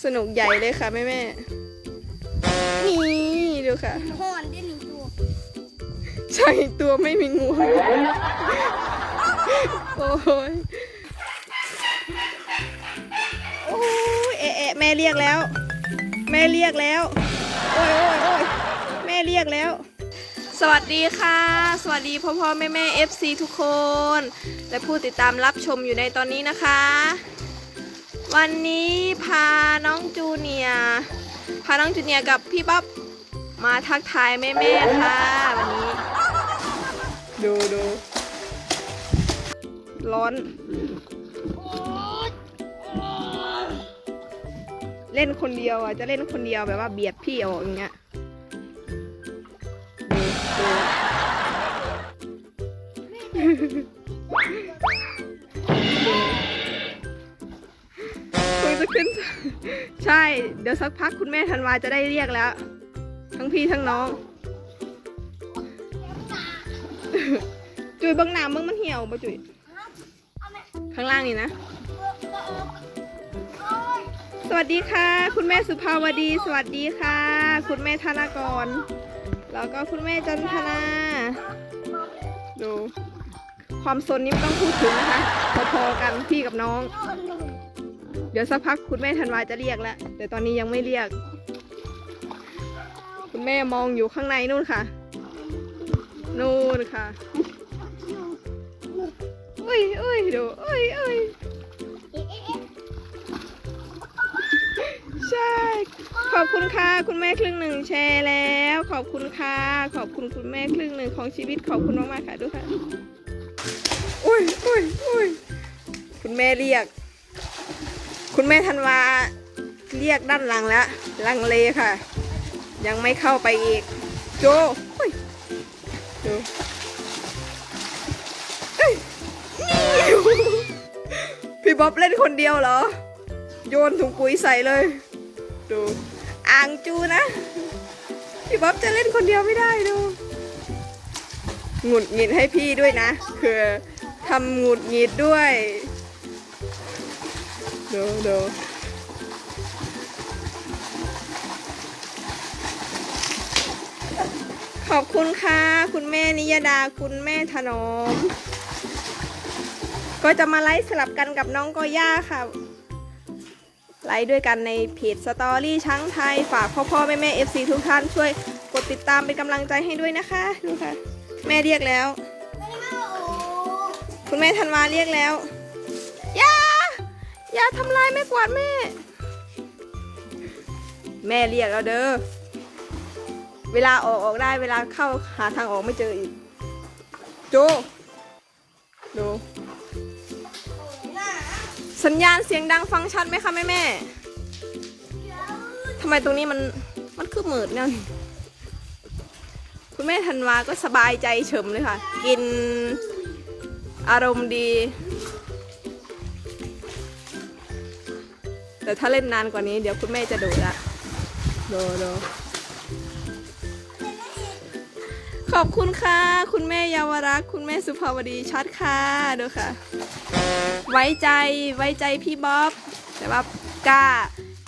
สนุกใหญ่เลยค่ะแม่แม่นี่ดูค่ะห่อนได้หนึ่งตัวใช่ตัวไม่มีงูโอ้ยโอ้ยเอะเอะแม่เรียกแล้ว แม่เรียกแล้ว โอ้ยโอ้ยโอ้ยแม่เรียกแล้ว สวัสดีค่ะ สวัสดีพ่อพ่อแม่แม่ FC ทุกคน และผู้ติดตามรับชมอยู่ในตอนนี้นะคะ วันนี้พาน้องจูเนียพาน้องจูเนียกับพี่บ๊อบมาทักทายแม่แม่ๆค่ะ วันนี้ ดูดูร้อน เล่นคนเดียวอะ จะเล่นคนเดียวแบบว่าเบียดพี่เอาอย่างเงี้ยดูดู จะขึ้น ใช่ เดี๋ยวสักพักคุณแม่ธันวาจะได้เรียกแล้ว ทั้งพี่ทั้งน้อง จุยเบางหนามเบางมันเหี่ยวปะจุยข้างล่างนี่นะ สวัสดีค่ะ คุณแม่สุภาวดี สวัสดีค่ะ คุณแม่ธนากร แล้วก็คุณแม่จันทนา ดู ความสนนี้ไม่ต้องพูดถึงนะคะ พอๆกันพี่กับน้อง เดี๋ยวสักพักคุณแม่ธันวาจะเรียกแล้วแต่ตอนนี้ยังไม่เรียก คุณแม่มองอยู่ข้างในนู่นค่ะ นู่นค่ะอุ้ยอุ้ยดูอุ้ยอุ้ยใช่ ขอบคุณค่ะ คุณแม่ครึ่งหนึ่งแชร์แล้ว ขอบคุณค่ะ ขอบคุณคุณแม่ครึ่งหนึ่งของชีวิตขอบคุณมากๆค่ะด้วยค่ะอุ้ยอุ้ยอุ้ยคุณแม่เรียก คุณแม่ธันวาเรียกด้านหลังแล้ว ลังเลค่ะ ยังไม่เข้าไปอีก โจอุ้ยดูเอ้ยนี่พี่บ๊อบเล่นคนเดียวเหรอ โยนถุงปุ๋ยใส่เลย ดู อ่างจูนะ พี่บ๊อบจะเล่นคนเดียวไม่ได้ดูหงุดหงิดให้พี่ด้วยนะ คือทำหงุดหงิดด้วย ดูดูขอบคุณค่ะ คุณแม่นิยดาคุณแม่ถนอม ก็จะมาไลฟ์สลับกันกับน้องกอย่าค่ะ ไลฟ์ด้วยกันในเพจสตอรี่ช้างไทย ฝากพ่อพ่อแม่แม่เอฟซีทุกท่านช่วยกดติดตามเป็นกำลังใจให้ด้วยนะคะ ดูค่ะ แม่เรียกแล้ว คุณแม่ธันวาเรียกแล้ว อย่าทำลายแม่กวาดแม่ แม่เรียกแล้วเด้อ เวลาออกออกได้เวลาเข้าหาทางออกไม่เจออีก โจ ดู สัญญาณเสียงดังฟังชัดไหมคะแม่แม่ทำไมตรงนี้มันมันคือมืดเนี่ยคุณแม่ธันวาก็สบายใจเฉิมเลยค่ะ กินอารมณ์ดี แต่ถ้าเล่นนานกว่านี้เดี๋ยวคุณแม่จะดุละโดโดขอบคุณค่ะ คุณแม่เยาวรักษ์คุณแม่สุภาวดีชัดค่ะดูค่ะ ไว้ใจไว้ใจพี่บ๊อบ แต่ว่ากล้า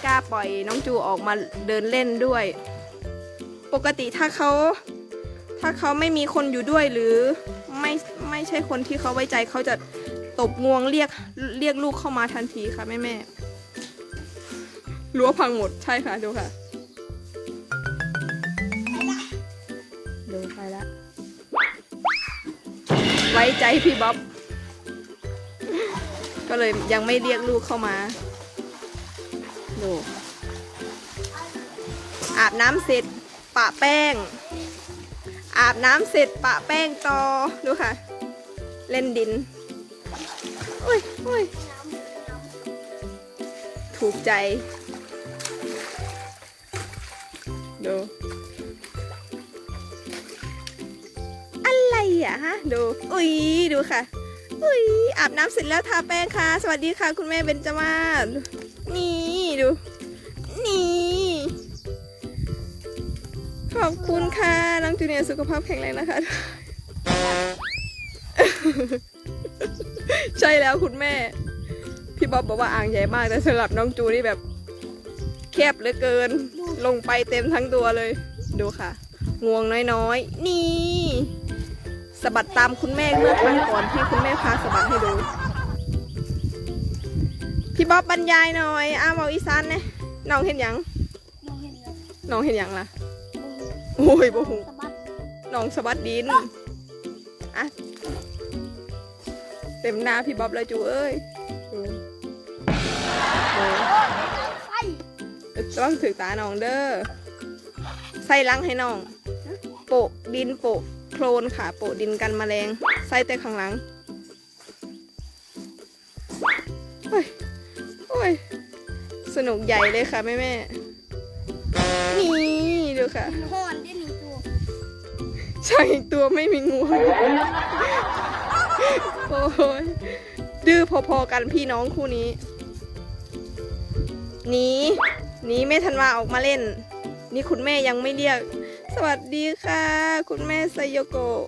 กล้าปล่อยน้องจูออกมาเดินเล่นด้วย ปกติถ้าเขาถ้าเขาไม่มีคนอยู่ด้วยหรือไม่ไม่ใช่คนที่เขาไว้ใจเขาจะตบงวงเรียกเรียกลูกเข้ามาทันทีค่ะแม่แม่ รั้วพังหมดใช่ค่ะดูค่ะดูไปล้วไว้ใจพี่บ๊อบ ก็เลยยังไม่เรียกลูกเข้ามาดูอาบน้ำเสร็จปะแป้ง อาบน้ำเสร็จปะแป้งต่อดูค่ะ เล่นดินอุ้ยอุ้ยถูกใจ ดูอะไรอะฮะดูอุ้ยดูค่ะอุ้ยอาบน้ำเสร็จแล้วทาแป้งค่ะ สวัสดีค่ะ คุณแม่เบนจามาศนี่ดู นี่ ขอบคุณค่ะน้องจูเนียร์สุขภาพแข็งแรงนะคะ ใช่แล้วคุณแม่ พี่บ๊อบบอกว่าอ่างใหญ่มากแต่สำหรับน้องจูนี่แบบ แคบเหลือเกิน ลงไปเต็มทั้งตัวเลย ดูค่ะ งวงน้อยๆ นี่สะบัดตามคุณแม่เมื่อครั้งก่อนที่คุณแม่พาสะบัดให้ดู พี่บ๊อบบรรยายหน่อย อ้าวเอาอีสานเนี่ยน้องเห็นหยังมองเห็นเลยน้องเห็นหยังล่ะมองเห็นโอ้ยบ่หูสะบัดน้องสะบัดดินอะเต็มหน้าพี่บ๊อบเลยจูเอ้ยดูดูไฟ ต้องถือตาน้องเด้อใส่ลังให้น้องโปะดินโปะโคลนค่ะ โปะดินกันแมลงใส่แต่ข้างหลังโอ้ยโอ้ยสนุกใหญ่เลยค่ะแม่แม่ๆนี่ดูค่ะมันห่อนได้หนึ่งตัวช่างอีกตัวไม่มีงูโอ้ยดื้อพอๆกันพี่น้องคู่นี้หนี หนีแม่ธันวาออกมาเล่น นี่คุณแม่ยังไม่เรียก สวัสดีค่ะ คุณแม่ไซโยโกะ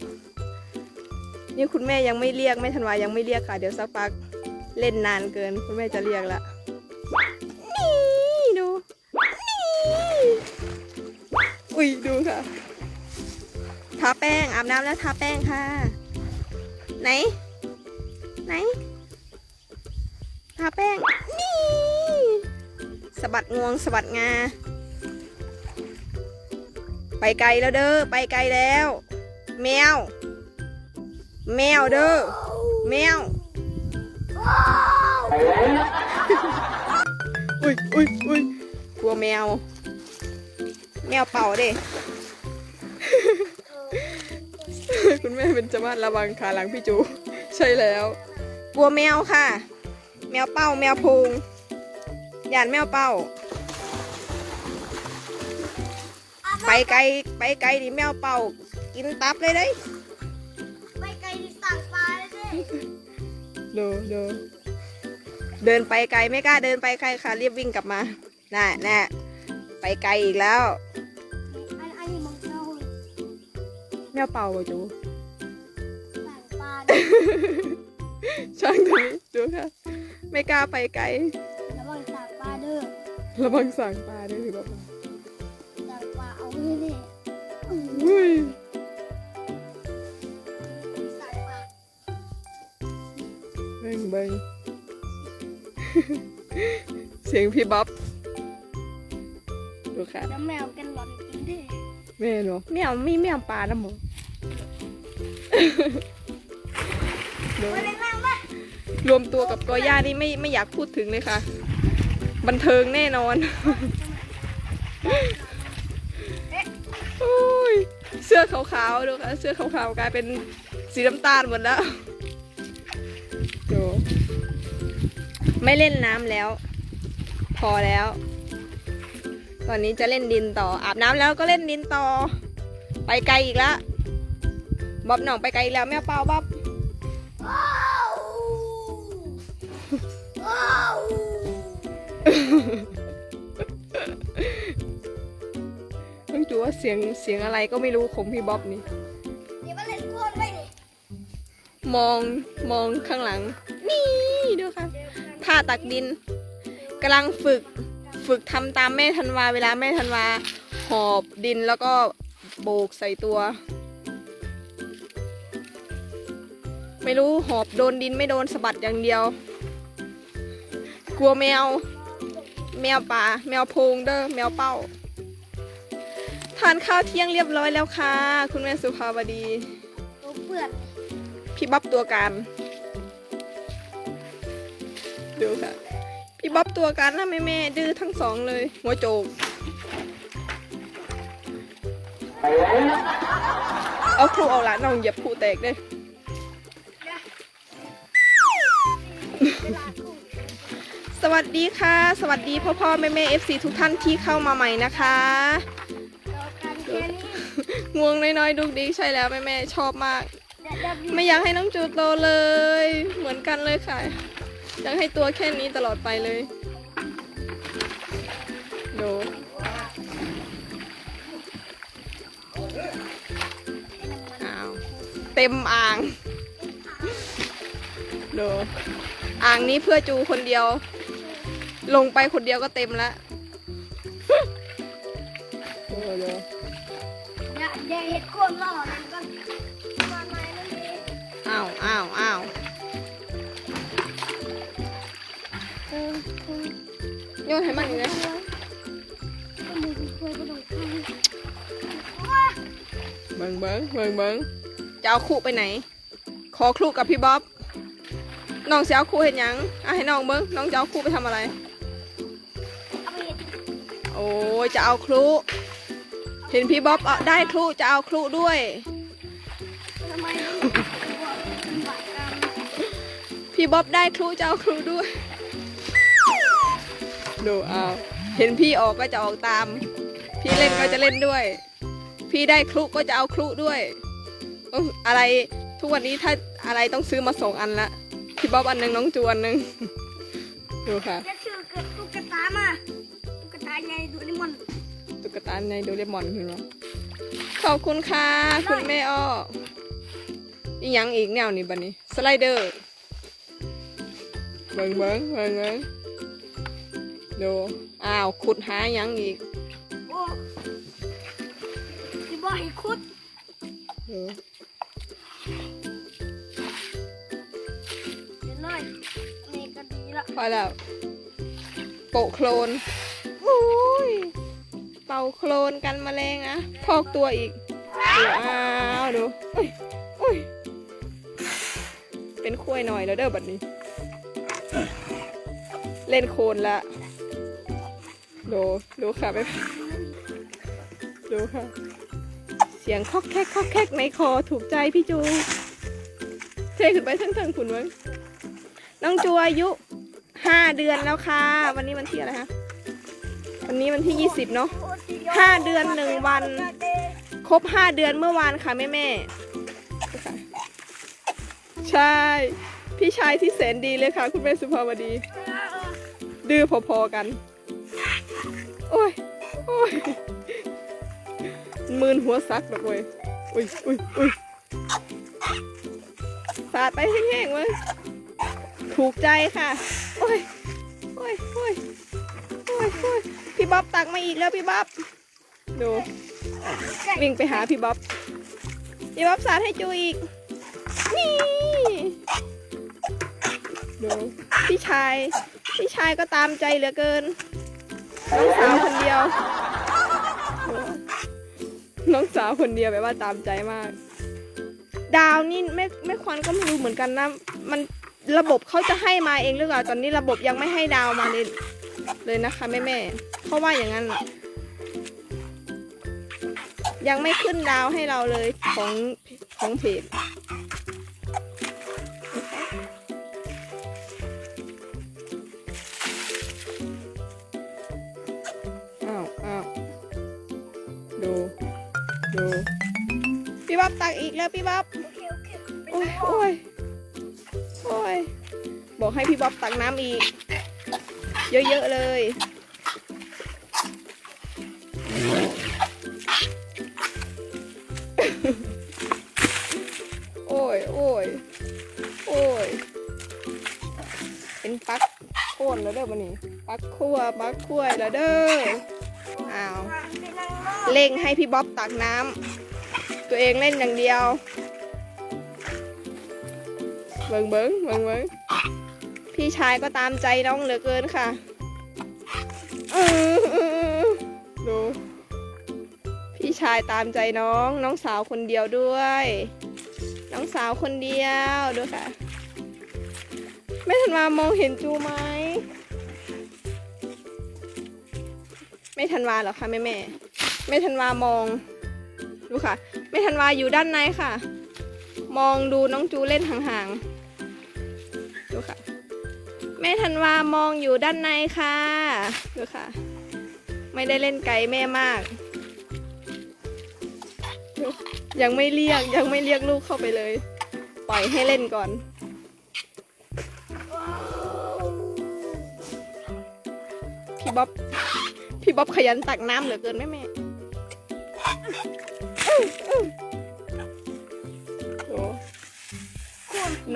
นี่คุณแม่ยังไม่เรียกแม่ธันวายังไม่เรียกค่ะ เดี๋ยวสักพักเล่นนานเกิน คุณแม่จะเรียกละนี่ดูนี่อุ้ยดูค่ะทาแป้งอาบน้ำแล้วทาแป้งค่ะ ไหน ไหนทาแป้ง สะบัดงวงสะบัดงา ไปไกลแล้วเด้อไปไกลแล้ว แมว แมวเด้อแมวอุ้ยอุ้ยอุ้ยกลัวแมว แมวเป่าเด้ คุณแม่เป็นจมาศระวังขาหลังพี่จู ใช่แล้ว กลัวแมวค่ะ แมวเป้าแมวพุงห ยานแมวเป้า ไปไกลไปไกลดิแมวเป่า กินตับเลยได้ยไปไกลที่สั่งปลาเลยดูดูเดินไปไกลไม่กล้าเดินไปไกลค่ะรีบวิ่งกลับมาน่ะน่ะไปไกลอีกแล้วอันอันนี้มองเราแมวเป่าบ่จูสั่งปลาช่างตัวนี้ดูค่ะ ไม่กล้าไปไกล ระวังสั่งปลาด้วยพี่บ๊อบสั่งปลาเอาเลยเนี่ยอุ้ยสั่งปลาเบิ่งเบิ่งเสียงพี่บ๊อบดูค่ะแล้วแมวกันหลอนกินได้แม่เนาะแมวมีแมวปลานะหมดูไปเลยแม่แม่รวมตัวกับกอย่านี่ไม่ไม่อยากพูดถึงเลยค่ะ บันเทิงแน่นอนโอ้ยเสื้อขาวๆดูค่ะ เสื้อขาวๆกลายเป็นสีน้ำตาลหมดแล้วดูไม่เล่นน้ำแล้ว พอแล้ว ตอนนี้จะเล่นดินต่อ อาบน้ำแล้วก็เล่นดินต่อ ไปไกลอีกแล้วบ๊อบหน่องไปไกลอีกแล้วแม่เปล่าบ๊อบว้าวว้าว ต้องจูว่าเสียงเสียงอะไรก็ไม่รู้ของพี่บ๊อบนี่ เดี๋ยวมาเล่นก้อนไว้นี่มองมองข้างหลัง นี่ดูค่ะท่าตักดินกำลังฝึกฝึกทำตามแม่ธันวา เวลาแม่ธันวา หอบดินแล้วก็โบกใส่ตัว ไม่รู้หอบโดนดินไม่โดนสะบัดอย่างเดียว กลัวแมว แมวป่าแมวโพงเด้อแมวเป้า ทานข้าวเที่ยงเรียบร้อยแล้วค่ะ คุณแม่สุภาวดีตัวเปื่อนพี่บ๊อบตัวการดูค่ะ พี่บ๊อบตัวการนะแม่แม่ๆดื้อทั้งสองเลยหัวโจกเอาครูเอาหลานน้องเหยียบครูแตกเลย วัสดีค่ะ สวัสดีพ่อพ่อแม่แม่เอฟซีทุกท่านที่เข้ามาใหม่นะคะง่วงน้อยๆ ดุกดิกใช่แล้วแม่แม่ชอบมาก ไม่อยากให้น้องจูโตเลย เหมือนกันเลยค่ะอยากให้ตัวแค่นี้ตลอดไปเลยดูอ้าวเต็มอ่างดูอ่างนี้เพื่อจูคนเดียว ลงไปคนเดียวก็เต็มแล้วดูดูอย่าอย่าเห็ดกวนล่อนั่นก็มาไหนนั่นเองอ้าวอ้าวอ้าวเออเออโยนให้มันอยู่เลยก็มือคุยกระโดดข้างเบิ้งเบิ้งเบิ้งเบิ้งจะเอาคู่ไปไหน ขอคู่กับพี่บ๊อบน้องจะเอาคู่เห็นยังอะให้น้องเบิ้งน้องจะเอาคู่ไปทำอะไรเอาไปเห็ด โอ้ยจะเอาครูเห็นพี่บ๊อบเอาได้ครูจะเอาครูด้วย ทำไมพี่บ๊อบได้ครูจะเอาครูด้วยดูเอาเห็นพี่ออกก็จะออกตาม พี่เล่นก็จะเล่นด้วย พี่ได้ครูก็จะเอาครูด้วยเอ้อะไรทุกวันนี้ถ้าอะไรต้องซื้อมาสองอันละพี่บ๊อบอันหนึ่งน้องจวนหนึ่งดูค่ะ ตุ๊กตาไงดูนี่มันตุ๊กตาในโดเรมอนคือว่าขอบคุณค่ะ คุณแม่อ้ออีหยังอีกแนวนี้บันนี้ สไลเดอร์เบิ่งเบิ่งเบิ่งเบิ่งดูอ้าวขุดหาหยังอีกโอ้ที่บ่ให้คุดดูเดี๋ยวหน่อยอันนี้ก็ดีละพอแล้วโปะโคลนอุ้ยเป่าโคลนกันแมลงอะพอกตัวอีกดูอ้าวดูอุ้ยอุ้ยเป็นคุ้ยหน่อยแล้วเด้อบัดนี้ เล่นโคลนละดูดูค่ะไปดูค่ะ เสียงคอกแคกคอกแคกในคอถูกใจพี่จูเทขึ้นไปทั้งทั้งๆคุณเว้ยน้องจูอายุห้าเดือนแล้วค่ะ วันนี้วันที่อะไรคะ วันนี้วันที่ยี่สิบเนาะห้าเดือนหนึ่งวัน ครบห้าเดือนเมื่อวานค่ะแม่แม่ใช่ พี่ชายที่แสนดีเลยค่ะ คุณแม่สุภาวดี ดื้อพอๆกัน โอ้ย โอ้ยมืนหัวซักแบบเว้ยอุ้ยอุ้ยอุ้ยสาดไปแห้งๆเว้ยถูกใจค่ะ โอ้ย โอ้ย โอ้ยโอ้ยโอ้ย พี่บ๊อบตักมาอีกแล้วพี่บ๊อบดูวิ่งไปหาพี่บ๊อบพี่บ๊อบสาดให้จูอีก นี่ดูพี่ชาย พี่ชายก็ตามใจเหลือเกิน น้องสาวคนเดียว น้องสาวคนเดียวแบบว่าตามใจมาก ดาวนี่แม่แม่ควันก็ไม่รู้เหมือนกันนะ มันระบบเขาจะให้มาเองหรือเปล่าตอนนี้ระบบยังไม่ให้ดาวมาเลย เลยนะคะแม่แม่เพราะว่าอย่างนั้นยังไม่ขึ้นดาวให้เราเลยของของเพจอ้าวอ้าวดูดูพี่บ๊อบตักอีกแล้วพี่บ๊อบโอ้ยโอ้ยโอ้ยบอกให้พี่บ๊อบตักน้ำอีก เยอะๆเลย โอ้ยโอ้ยโอ้ยเป็นปักโค่นแล้วเด้อมันนี่ปักคั่วปักคั่วแล้วเด้ออ้าวเร่งให้พี่บ๊อบตักน้ำตัวเองเล่นอย่างเดียวเบิงเบิงเบิงเบิง พี่ชายก็ตามใจน้องเหลือเกินค่ะดูพี่ชายตามใจน้อง น้องสาวคนเดียวด้วย น้องสาวคนเดียวดูค่ะไม่ทันมามองเห็นจูไหมไม่ทันวาเหรอคะแม่แม่ๆไม่ทันวามอง ดูค่ะ ไม่ทันวาอยู่ด้านในค่ะ มองดูน้องจูเล่นห่างๆ ดูค่ะ แม่ธันวามองอยู่ด้านในค่ะ ดูค่ะ ไม่ได้เล่นไกลแม่มาก ยังไม่เรียกยังไม่เรียกลูกเข้าไปเลย ปล่อยให้เล่นก่อน พี่บ๊อบ พี่บ๊อบขยันตักน้ำเหลือเกินแม่แม่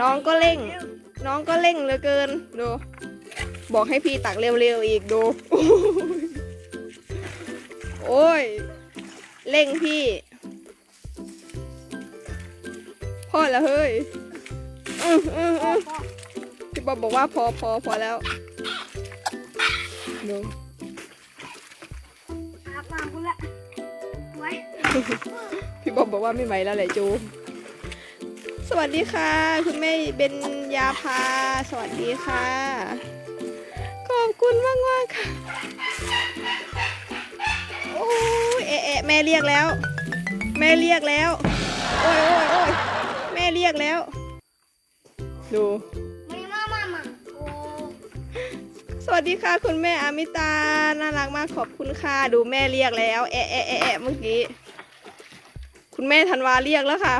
น้องก็เร่ง น้องก็เร่งเหลือเกิน ดู บอกให้พี่ตักเร็วๆอีกดู โอ้ย เร่งพี่พอแล้วเฮ้ยอืออืออือพี่บ๊อบบอกว่าพอพอพอแล้วดูอาบน้ำกูละไว้พี่บ๊อบบอกว่าไม่ไหวแล้วแหละจู สวัสดีค่ะ คุณแม่เบญ ญาภา สวัสดีค่ะ ขอบคุณมากมากค่ะ โอ้ยเอะเอะแม่เรียกแล้ว แม่เรียกแล้ว โอ้ยโอ้ยโอ้ยแม่เรียกแล้ว ดูสวัสดีค่ะ คุณแม่อามิตา น่ารักมากขอบคุณค่ะ ดูแม่เรียกแล้ว เอะเอะเอะเอะเมื่อกี้ คุณแม่ธันวาเรียกแล้วค่ะ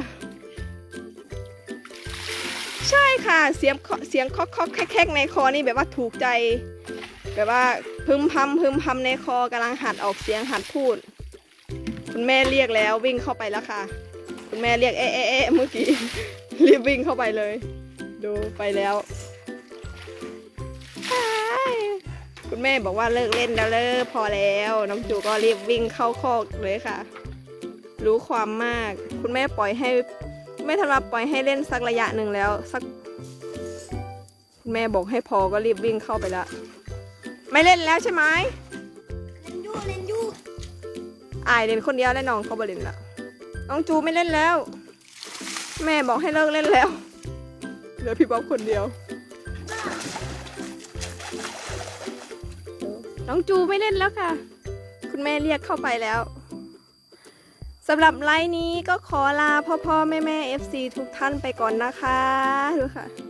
ใช่ค่ะเสียงเสียงคาะเคาะแคกๆในคอนี่แบบว่าถูกใจ แบบว่าพึมพำพึมพำในคอกำลังหัดออกเสียงหัดพูด คุณแม่เรียกแล้ววิ่งเข้าไปแล้วค่ะ คุณแม่เรียกเอ๊ะเอะเอะเมื่อกี้รีบวิ่งเข้าไปเลย ดูไปแล้วคุณแม่บอกว่าเลิกเล่นแล้วเลิกพอแล้ว น้องจูก็รีบวิ่งเข้าคอกเลยค่ะ รู้ความมาก คุณแม่ปล่อยให้ ม่ธันวาปล่อยให้เล่นสักระยะหนึ่งแล้ว สักคุณแม่บอกให้พอก็รีบวิ่งเข้าไปแล้วไม่เล่นแล้วใช่ไหมเล่นยูเล่นยูอายเล่นคนเดียวแล้วน้องเขาบเล่นละน้องจูไม่เล่นแล้ว แม่บอกให้เลิกเล่นแล้วเหลือพี่บ๊อบคนเดียว น้องจูไม่เล่นแล้วค่ะ คุณแม่เรียกเข้าไปแล้ว สำหรับไลน์นี้ก็ขอลาพ่อพ่อแม่แม่ FC ทุกท่านไปก่อนนะคะดูค่ะ